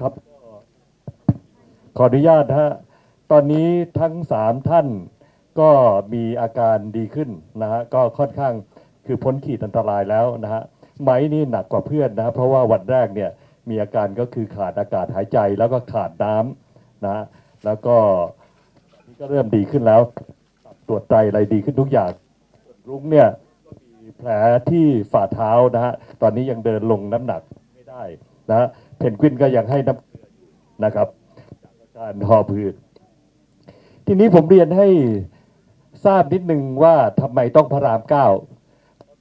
ครับ ขออนุญาตฮะตอนนี้ทั้งสามท่านก็มีอาการดีขึ้นนะฮะก็ค่อนข้างคือพ้นขีดอันตรายแล้วนะฮะไม้นี่หนักกว่าเพื่อนนะฮะเพราะว่าวันแรกเนี่ยมีอาการก็คือขาดอากาศหายใจแล้วก็ขาดน้ำนะฮะแล้วก็นี่ก็เริ่มดีขึ้นแล้วตรวจไตอะไรดีขึ้นทุกอย่างรุ้งเนี่ยมีแผลที่ฝ่าเท้านะฮะตอนนี้ยังเดินลงน้ำหนักไม่ได้ นะเพนกวินก็ยังให้น้ำเกลือนะครับจากอาการหอบหืดทีนี้ผมเรียนให้ทราบนิดนึงว่าทำไมต้องพระรามเก้า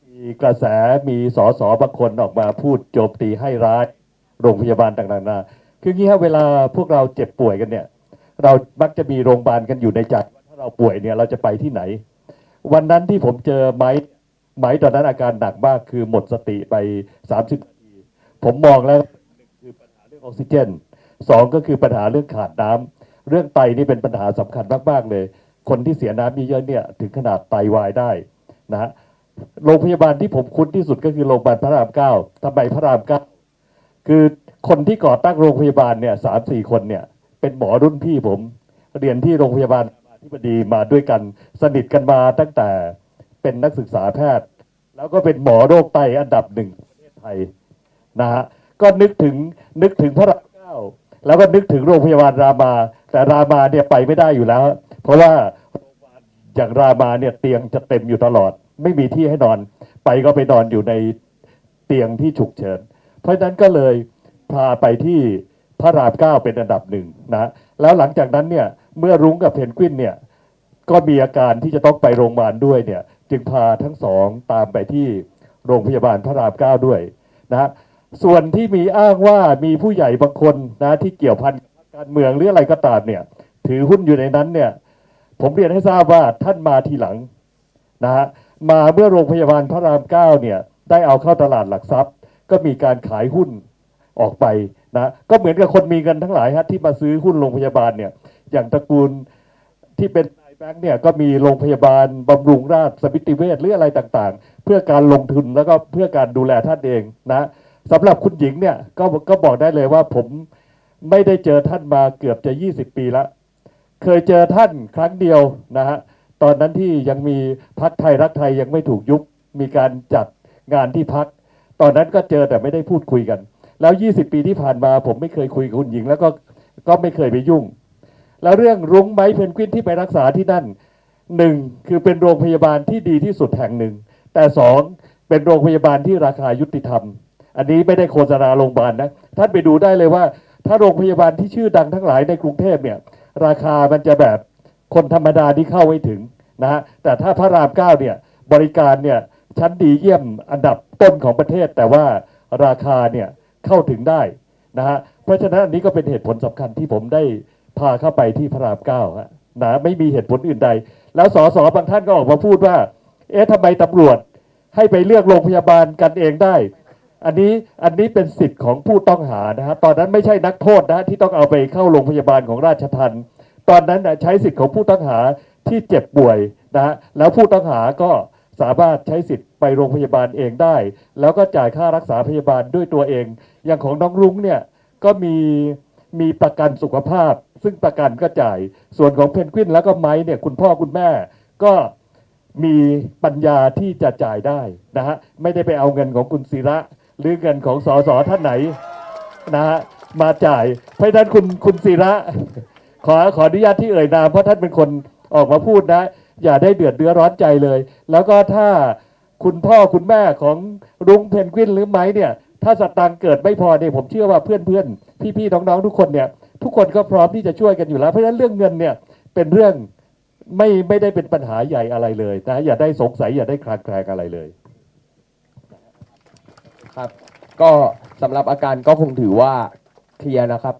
มีกระแสมีสอสอบางคนออกมาพูดโจมตีให้ร้ายโรงพยาบาลต่างๆนาคืองี้ฮะเวลาพวกเราเจ็บป่วยกันเนี่ย เรามักจะมีโรงพยาบาลกันอยู่ในใจว่าถ้าเราป่วยเนี่ยเราจะไปที่ไหน วันนั้นที่ผมเจอไม้ไม้ตอนนั้นอาการหนักมากคือหมดสติไป30นาทีผมมองแล้ว อองออกซิเจนสองก็คือปัญหาเรื่องขาดน้ำเรื่องไตนี่เป็นปัญหาสำคัญมากๆเลย คนที่เสียน้ำเยอะๆเนี่ยถึงขนาดไตวายได้นะฮะโรงพยาบาลที่ผมคุ้นที่สุดก็คือโรงพยาบาลพระรามเก้าทำไมพระรามเก้าคือคนที่ก่อตั้งโรงพยาบาลเนี่ยสามสี่คนเนี่ยเป็นหมอรุ่นพี่ผม เรียนที่โรงพยาบาลรามาธิบดีมาด้วยกันสนิทกันมาตั้งแต่เป็นนักศึกษาแพทย์ แล้วก็เป็นหมอโรคไตอันดับหนึ่งของประเทศไทยนะฮะ ก็นึกถึงนึกถึงพระรามเก้าแล้วก็นึกถึงโรงพยาบาลรามา แต่รามาเนี่ยไปไม่ได้อยู่แล้ว เพราะว่าอย่างรามาเนี่ยเตียงจะเต็มอยู่ตลอด ไม่มีที่ให้นอน ไปก็ไปนอนอยู่ในเตียงที่ฉุกเฉิน เพราะฉะนั้นก็เลยพาไปที่พระรามเก้าเป็นอันดับหนึ่งนะแล้วหลังจากนั้นเนี่ยเมื่อรุ้งกับเพนกวินเนี่ยก็มีอาการที่จะต้องไปโรงพยาบาลด้วยเนี่ย จึงพาทั้งสองตามไปที่โรงพยาบาลพระรามเก้าด้วยนะ ส่วนที่มีอ้างว่ามีผู้ใหญ่บางคนนะที่เกี่ยวพันการเมืองหรืออะไรก็ตามเนี่ย ถือหุ้นอยู่ในนั้นเนี่ย ผมเรียนให้ทราบว่าท่านมาทีหลังนะฮะมาเมื่อโรงพยาบาลพระรามเก้าเนี่ย ได้เอาเข้าตลาดหลักทรัพย์ ก็มีการขายหุ้นออกไปนะก็เหมือนกับคนมีเงินทั้งหลายฮะที่มาซื้อหุ้นโรงพยาบาลเนี่ย อย่างตระกูลที่เป็นนายแบงค์เนี่ยก็มีโรงพยาบาลบำรุงราชสมิติเวชหรืออะไรต่างๆ เพื่อการลงทุนแล้วก็เพื่อการดูแลท่านเองนะ สำหรับคุณหญิงเนี่ยก็ก็บอกได้เลยว่าผมไม่ได้เจอท่านมาเกือบจะ 20 ปีแล้วเคยเจอท่านครั้งเดียวนะฮะตอนนั้นที่ยังมีพักไทยรักไทยยังไม่ถูกยุบมีการจัดงานที่พัก ตอนนั้นก็เจอแต่ไม่ได้พูดคุยกัน แล้ว 20 ปีที่ผ่านมา ผมไม่เคยคุยกับคุณหญิง แล้วก็ก็ไม่เคยไปยุ่ง แล้วเรื่องรุ้งไม้เพนกวินที่ไปรักษาที่นั่นหนึ่งคือเป็นโรงพยาบาลที่ดีที่สุดแห่งหนึ่ง แต่สองเป็นโรงพยาบาลที่ราคายุติธรรม อันนี้ไม่ได้โฆษณาโรงพยาบาลนะ ท่านไปดูได้เลยว่า ถ้าโรงพยาบาลที่ชื่อดังทั้งหลายในกรุงเทพเนี่ย ราคามันจะแบบคนธรรมดาที่เข้าไม่ถึงนะฮะ แต่ถ้าพระรามเก้าเนี่ยบริการเนี่ยชั้นดีเยี่ยมอันดับต้นของประเทศ แต่ว่าราคาเนี่ยเข้าถึงได้นะฮะ เพราะฉะนั้นอันนี้ก็เป็นเหตุผลสำคัญที่ผมได้พาเข้าไปที่พระรามเก้าฮะนะไม่มีเหตุผลอื่นใด แล้วสสบางท่านก็ออกมาพูดว่า เอ๊ะทำไมตำรวจให้ไปเลือกโรงพยาบาลกันเองได้ อันนี้อันนี้เป็นสิทธิ์ของผู้ต้องหานะฮะตอนนั้นไม่ใช่นักโทษนะที่ต้องเอาไปเข้าโรงพยาบาลของราชทัณฑ์ตอนนั้นนะใช้สิทธิ์ของผู้ต้องหาที่เจ็บป่วยนะฮะแล้วผู้ต้องหาก็สามารถใช้สิทธิ์ไปโรงพยาบาลเองได้ แล้วก็จ่ายค่ารักษาพยาบาลด้วยตัวเอง อย่างของน้องรุ้งเนี่ยก็มีมีประกันสุขภาพ ซึ่งประกันก็จ่ายส่วนของเพนกวินแล้วก็ไม้เนี่ยคุณพ่อคุณแม่ก็มีปัญญาที่จะจ่ายได้นะฮะไม่ได้ไปเอาเงินของคุณศิระ หรือเงินของสสท่านไหนนะฮะมาจ่ายเพราะฉะนั้นคุณคุณศิระขอขออนุญาตที่เอ่ยนามเพราะท่านเป็นคนออกมาพูดนะ อย่าได้เดือดเดือร้อนใจเลย แล้วก็ถ้าคุณพ่อคุณแม่ของรุ้งเพนกวินหรือไม้เนี่ย ถ้าสตังค์เกิดไม่พอเนี่ยผมเชื่อว่าเพื่อนเพื่อนพี่พี่ๆน้องทุกคนเนี่ย ทุกคนก็พร้อมที่จะช่วยกันอยู่แล้วเพราะฉะนั้นเรื่องเงินเนี่ยเป็นเรื่องไม่ไม่ได้เป็นปัญหาใหญ่อะไรเลยนะอย่าได้สงสัยอย่าได้คลางแคลงอะไรเลย ครับ ก็สำหรับอาการก็คงถือว่าเคลียร์นะครับ